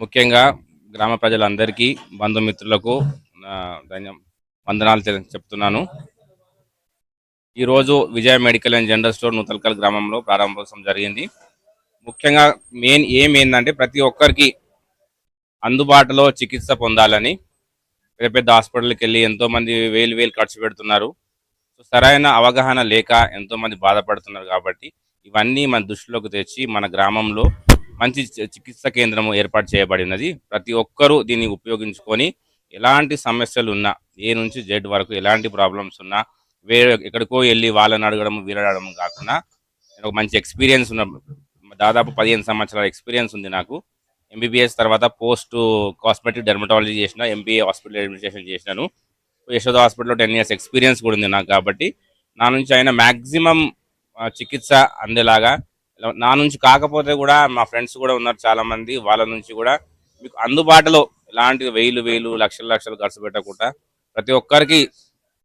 ముఖ్యంగా గ్రామ ప్రజలందరికీ బంధుమిత్రులకు నా వందనాలు చెప్తున్నాను. ఈరోజు Vijaya medical and general store Nuthalkal గ్రామంలో ప్రారంభోత్సవం జరిగింది. ముఖ్యంగా మెయిన్ ఏం ఏంటంటే ప్రతి ఒక్కరికి అందుబాటులో చికిత్స పొందాలని పెద్ద పెద్ద హాస్పిటల్కి వెళ్ళి ఎంతోమంది వేలు వేలు ఖర్చు పెడుతున్నారు. సో సరైన అవగాహన లేక ఎంతోమంది బాధపడుతున్నారు కాబట్టి ఇవన్నీ మన దృష్టిలోకి తెచ్చి మన గ్రామంలో మంచి చికిత్స కేంద్రం ఏర్పాటు చేయబడినది ప్రతి ఒక్కరూ దీన్ని ఉపయోగించుకొని ఎలాంటి సమస్యలు ఉన్నా ఏ నుంచి జెడ్ వరకు ఎలాంటి ప్రాబ్లమ్స్ ఉన్నా వేరే ఎక్కడికో వెళ్ళి వాళ్ళని అడగడం వీరడడం కాకుండా ఒక మంచి ఎక్స్పీరియన్స్ ఉన్న దాదాపు పదిహేను సంవత్సరాల ఎక్స్పీరియన్స్ ఉంది నాకు. ఎంబీబీఎస్ తర్వాత పోస్ట్ కాస్మెటిక్ డెర్మటాలజీ చేసిన ఎంబీఏ హాస్పిటల్ అడ్మినిస్ట్రేషన్ చేసినాను. యశోద హాస్పిటల్లో టెన్ ఇయర్స్ ఎక్స్పీరియన్స్ కూడా ఉంది నాకు కాబట్టి నా నుంచి ఆయన మ్యాక్సిమం చికిత్స అందేలాగా నా నుంచి కాకపోతే కూడా మా ఫ్రెండ్స్ కూడా ఉన్నారు చాలా మంది వాళ్ళ నుంచి కూడా మీకు అందుబాటులో ఎలాంటి వేలు వేలు లక్షల లక్షలు ఖర్చు పెట్టకుండా ప్రతి ఒక్కరికి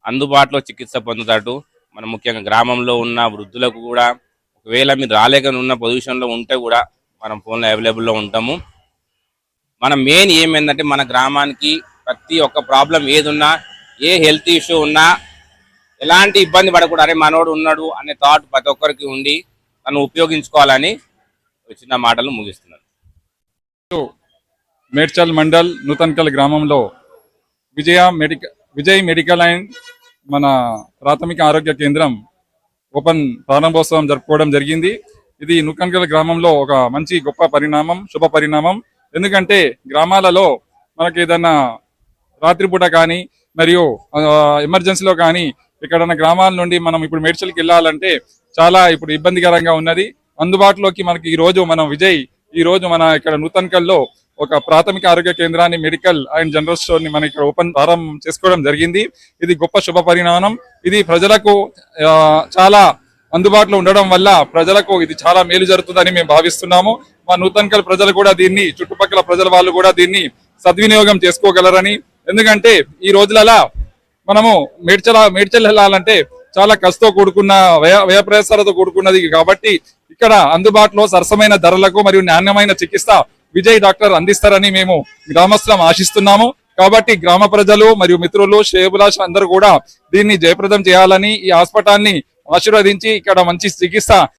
అందుబాటులో చికిత్స పొందుతాడు మనం ముఖ్యంగా గ్రామంలో ఉన్న వృద్ధులకు కూడా ఒకవేళ మీరు రాలేక ఉన్న పొజిషన్లో ఉంటే కూడా మనం ఫోన్లో అవైలబుల్లో ఉంటాము. మన మెయిన్ ఏమైందంటే మన గ్రామానికి ప్రతి ఒక్క ప్రాబ్లం ఏదున్నా ఏ హెల్త్ ఇష్యూ ఉన్నా ఎలాంటి ఇబ్బంది పడకూడదు. అరే మనోడు ఉన్నాడు అనే థాట్ ప్రతి ఒక్కరికి ఉండి తను ఉపయోగించుకోవాలని చిన్న మాటలు ముగిస్తున్నాను. మేడ్చల్ మండల్ నూతన్కల్ గ్రామంలో విజయ మెడిక విజయ్ మెడికల్ అండ్ మన ప్రాథమిక ఆరోగ్య కేంద్రం ఓపెన్ ప్రారంభోత్సవం జరుపుకోవడం జరిగింది. ఇది నూకన్కల్ గ్రామంలో ఒక మంచి గొప్ప పరిణామం శుభ పరిణామం. ఎందుకంటే గ్రామాలలో మనకి ఏదన్నా రాత్రిపూట కానీ మరియు ఎమర్జెన్సీలో కానీ ఎక్కడన్నా గ్రామాల నుండి మనం ఇప్పుడు మేడ్చల్కి వెళ్ళాలంటే చాలా ఇప్పుడు ఇబ్బందికరంగా ఉన్నది. అందుబాటులోకి మనకి ఈ రోజు మనం విజయ్ ఈ రోజు మన ఇక్కడ నూతన్కల్లో ఒక ప్రాథమిక ఆరోగ్య కేంద్రాన్ని మెడికల్ అండ్ జనరల్ స్టోర్ని మనం ఇక్కడ ఓపెన్ ప్రారంభం చేసుకోవడం జరిగింది. ఇది గొప్ప శుభ పరిణామం. ఇది ప్రజలకు చాలా అందుబాటులో ఉండడం వల్ల ప్రజలకు ఇది చాలా మేలు జరుగుతుందని మేము భావిస్తున్నాము. మా నూతన్కల్ ప్రజలు కూడా దీన్ని చుట్టుపక్కల ప్రజల వాళ్ళు కూడా దీన్ని సద్వినియోగం చేసుకోగలరని. ఎందుకంటే ఈ రోజులలో మనము మేడ్చల మేడ్చల్ వెళ్ళాలంటే చాలా కష్టతో కూడుకున్న వ్యయ వ్యయ కూడుకున్నది కాబట్టి ఇక్కడ అందుబాటులో సరసమైన ధరలకు మరియు నాణ్యమైన చికిత్స విజయ్ డాక్టర్ అందిస్తారని మేము గ్రామస్తులం ఆశిస్తున్నాము. కాబట్టి గ్రామ ప్రజలు మరియు మిత్రులు శ్రేయభిలాష అందరూ కూడా దీన్ని జయప్రదం చేయాలని ఈ హాస్పిటల్ని ఆశీర్వదించి ఇక్కడ మంచి చికిత్స